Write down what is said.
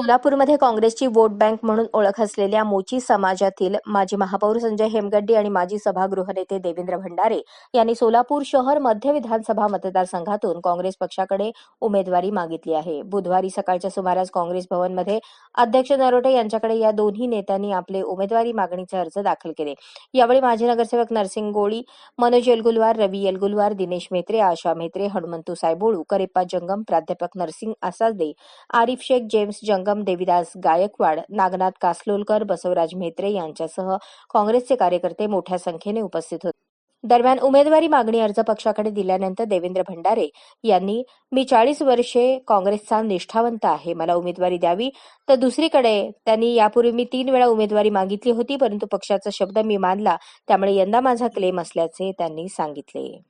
सोलापूरमध्ये काँग्रेसची vote bank म्हणून ओळख असलेल्या मोची समाजातील माजी महापौर संजय हेमगड्डी आणि माजी सभागृह नेते देवेंद्र भंडारे यांनी सोलापूर शहर मध्य विधानसभा मतदारसंघातून काँग्रेस पक्षाकडे उमेदवारी मागितली आहे. बुधवारी सकाळच्या सुमारास काँग्रेस भवनमध्ये अध्यक्ष नरोटे यांच्याकडे या दोन्ही नेत्यांनी आपले उमेदवारी मागणीचे अर्ज दाखल केले. यावेळी माजी नगरसेवक नरसिंग गोळी मनोज येलगुलवार रवी येलगुलवार दिनेश मेत्रे आशा मेत्रे हनुमंतू सायबोळू करेप्पा जंगम प्राध्यापक नरसिंग आसादे आरिफ शेख जेम्स जंगम देविदास गायकवाड नागनाथ कासलोलकर बसवराज म्हेत्रे यांच्यासह काँग्रेसचे कार्यकर्ते मोठ्या संख्येने उपस्थित होते. दरम्यान उमेदवारी मागणी अर्ज पक्षाकडे दिल्यानंतर देवेंद्र भंडारे यांनी मी चाळीस वर्षे काँग्रेसचा निष्ठावंत आहे मला उमेदवारी द्यावी. तर दुसरीकडे त्यांनी यापूर्वी मी तीन वेळा उमेदवारी मागितली होती परंतु पक्षाचा शब्द मी मानला त्यामुळे यंदा माझा क्लेम असल्याचे त्यांनी सांगितले.